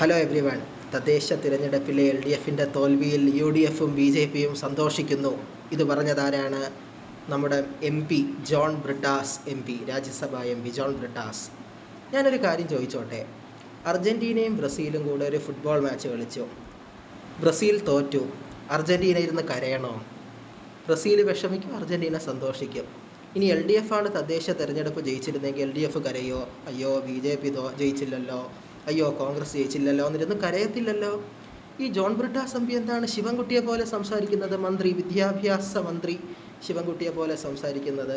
Hello every one തദ്ദേശ തിരഞ്ഞെടുപ്പിലെ L D എഫിന്റെ തോൽവിയിൽ യു ഡി എഫും ബി ജെ പിയും സന്തോഷിക്കുന്നു. ഇത് പറഞ്ഞതാരാണ്? നമ്മുടെ M P John Brittas M P രാജ്യസഭാ എം പി ജോൺ ബ്രിട്ടാസ്. ഞാനൊരു കാര്യം ചോദിച്ചോട്ടെ. അർജന്റീനയും ബ്രസീലും കൂടെ ഒരു ഫുട്ബോൾ മാച്ച് കളിച്ചു. ബ്രസീൽ തോറ്റു. അർജന്റീന ഇരുന്ന് കരയണോ? ബ്രസീൽ വിഷമിക്കും അർജന്റീന സന്തോഷിക്കും. ഇനി എൽ ഡി എഫ് ആണ് തദ്ദേശ തെരഞ്ഞെടുപ്പ് ജയിച്ചിരുന്നെങ്കിൽ എൽ ഡി എഫ് കരയോ? അയ്യോ ബി ജെ പി ജയിച്ചില്ലല്ലോ. അയ്യോ കോൺഗ്രസ് ജയിച്ചില്ലല്ലോ എന്നിരുന്ന് കരയത്തില്ലല്ലോ. ഈ ജോൺ ബ്രിട്ടാസ് എം പി എന്താണ് ശിവൻകുട്ടിയെ പോലെ സംസാരിക്കുന്നത്? മന്ത്രി വിദ്യാഭ്യാസ മന്ത്രി ശിവൻകുട്ടിയെ പോലെ സംസാരിക്കുന്നത്.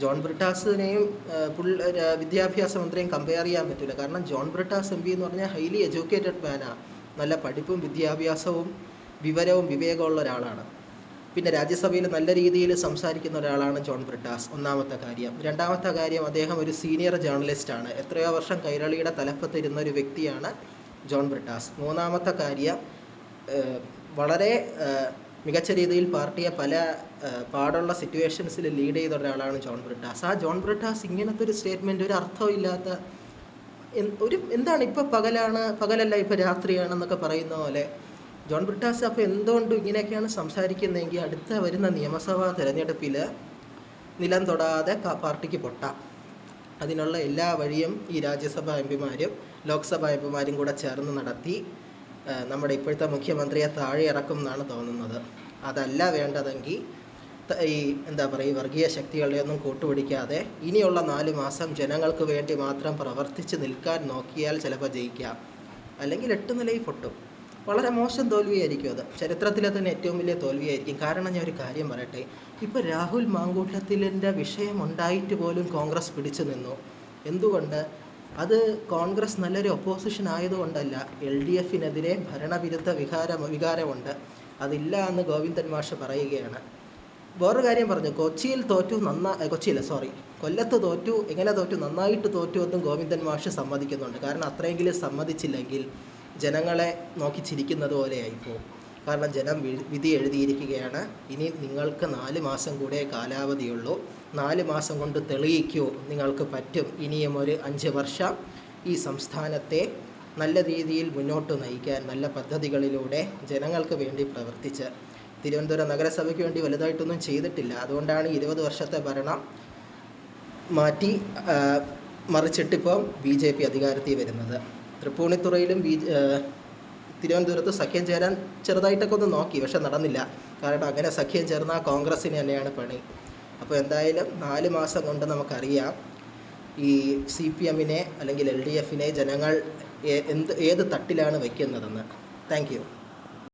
ജോൺ ബ്രിട്ടാസിനെയും വിദ്യാഭ്യാസ മന്ത്രിയും കമ്പയർ ചെയ്യാൻ പറ്റില്ല. കാരണം ജോൺ ബ്രിട്ടാസ് എം പി എന്ന് പറഞ്ഞാൽ ഹൈലി എഡ്യൂക്കേറ്റഡ് മാനാണ് നല്ല പഠിപ്പും വിദ്യാഭ്യാസവും വിവരവും വിവേകമുള്ള ഒരാളാണ്. പിന്നെ രാജ്യസഭയിൽ നല്ല രീതിയിൽ സംസാരിക്കുന്ന ഒരാളാണ് ജോൺ ബ്രിട്ടാസ് ഒന്നാമത്തെ കാര്യം. രണ്ടാമത്തെ കാര്യം അദ്ദേഹം ഒരു സീനിയർ ജേർണലിസ്റ്റാണ് എത്രയോ വർഷം കൈരളിയുടെ തലപ്പത്തിരുന്ന ഒരു വ്യക്തിയാണ് ജോൺ ബ്രിട്ടാസ്. മൂന്നാമത്തെ കാര്യം വളരെ മികച്ച രീതിയിൽ പാർട്ടിയെ പല പാടുള്ള സിറ്റുവേഷൻസിൽ ലീഡ് ചെയ്ത ഒരാളാണ് ജോൺ ബ്രിട്ടാസ്. ആ ജോൺ ബ്രിട്ടാസ് ഇങ്ങനത്തെ ഒരു സ്റ്റേറ്റ്മെന്റ് ഒരു അർത്ഥമില്ലാത്ത ഒരു എന്താണ് ഇപ്പോൾ പകലാണ് പകലല്ല ഇപ്പോൾ രാത്രിയാണെന്നൊക്കെ പറയുന്ന പോലെ ജോൺ ബ്രിട്ടാസ് അപ്പോൾ എന്തുകൊണ്ട് ഇങ്ങനെയൊക്കെയാണ് സംസാരിക്കുന്നതെങ്കിൽ അടുത്ത വരുന്ന നിയമസഭാ തിരഞ്ഞെടുപ്പിൽ നിലം തൊടാതെ പാർട്ടിക്ക് പൊട്ടാം. അതിനുള്ള എല്ലാ വഴിയും ഈ രാജ്യസഭാ എം പിമാരും ലോക്സഭാ എം പിമാരും കൂടെ ചേർന്ന് നടത്തി നമ്മുടെ ഇപ്പോഴത്തെ മുഖ്യമന്ത്രിയെ താഴെ ഇറക്കും എന്നാണ് തോന്നുന്നത്. അതല്ല വേണ്ടതെങ്കിൽ ഈ എന്താ പറയുക വർഗീയ ശക്തികളെയൊന്നും കൂട്ടുപിടിക്കാതെ ഇനിയുള്ള നാല് മാസം ജനങ്ങൾക്ക് വേണ്ടി മാത്രം പ്രവർത്തിച്ച് നിൽക്കാൻ നോക്കിയാൽ ചിലപ്പോൾ ജയിക്കാം. അല്ലെങ്കിൽ എട്ട് നിലയിൽ പൊട്ടും. വളരെ മോശം തോൽവിയായിരിക്കും അത്. ചരിത്രത്തിലെ തന്നെ ഏറ്റവും വലിയ തോൽവിയായിരിക്കും. കാരണം ഞാൻ ഒരു കാര്യം പറയട്ടെ. ഇപ്പോൾ രാഹുൽ മാങ്കൂട്ടത്തിലിന്റെ വിഷയം ഉണ്ടായിട്ട് പോലും കോൺഗ്രസ് പിടിച്ചു നിന്നു. എന്തുകൊണ്ട്? അത് കോൺഗ്രസ് നല്ലൊരു ഒപ്പോസിഷൻ ആയതുകൊണ്ടല്ല. എൽ ഡി എഫിനെതിരെ ഭരണവിരുദ്ധ വികാരം വികാരമുണ്ട്. അതില്ല എന്ന് ഗോവിന്ദൻ മാഷ് പറയുകയാണ്. വേറൊരു കാര്യം പറഞ്ഞു. കൊച്ചിയിൽ തോറ്റു നന്നാ ഏ, കൊച്ചിയില്ല സോറി കൊല്ലത്ത് തോറ്റു എങ്ങനെ തോറ്റു നന്നായിട്ട് തോറ്റു എന്നും ഗോവിന്ദൻ മാഷ് സമ്മതിക്കുന്നുണ്ട്. കാരണം അത്രയെങ്കിലും സമ്മതിച്ചില്ലെങ്കിൽ ജനങ്ങളെ നോക്കി ചിരിക്കുന്നത് പോകും കാരണം ജനം വിധി എഴുതിയിരിക്കുകയാണ്. ഇനി നിങ്ങൾക്ക് നാല് മാസം കൂടെ കാലാവധിയുള്ളൂ. നാല് മാസം കൊണ്ട് തെളിയിക്കൂ നിങ്ങൾക്ക് പറ്റും. ഇനിയും ഒരു അഞ്ച് വർഷം ഈ സംസ്ഥാനത്തെ നല്ല രീതിയിൽ മുന്നോട്ട് നയിക്കാൻ നല്ല പദ്ധതികളിലൂടെ ജനങ്ങൾക്ക് വേണ്ടി പ്രവർത്തിച്ച്. തിരുവനന്തപുരം നഗരസഭയ്ക്ക് വേണ്ടി വലുതായിട്ടൊന്നും ചെയ്തിട്ടില്ല. അതുകൊണ്ടാണ് ഇരുപത് വർഷത്തെ ഭരണം മാറ്റി മറിച്ചിട്ടിപ്പം ബി ജെ പി അധികാരത്തിൽ വരുന്നത്. തൃപ്പൂണിത്തുറയിലും ബി തിരുവനന്തപുരത്ത് സഖ്യം ചേരാൻ ചെറുതായിട്ടൊക്കെ ഒന്ന് നോക്കി പക്ഷെ നടന്നില്ല. കാരണം അങ്ങനെ സഖ്യം ചേർന്ന കോൺഗ്രസ്സിന് തന്നെയാണ് പണി. അപ്പോൾ എന്തായാലും നാല് മാസം കൊണ്ട് നമുക്കറിയാം ഈ സി പി എമ്മിനെ അല്ലെങ്കിൽ എൽ ഡി എഫിനെ ജനങ്ങൾ എന്ത് ഏത് തട്ടിലാണ് വയ്ക്കുന്നതെന്ന്. Thank you.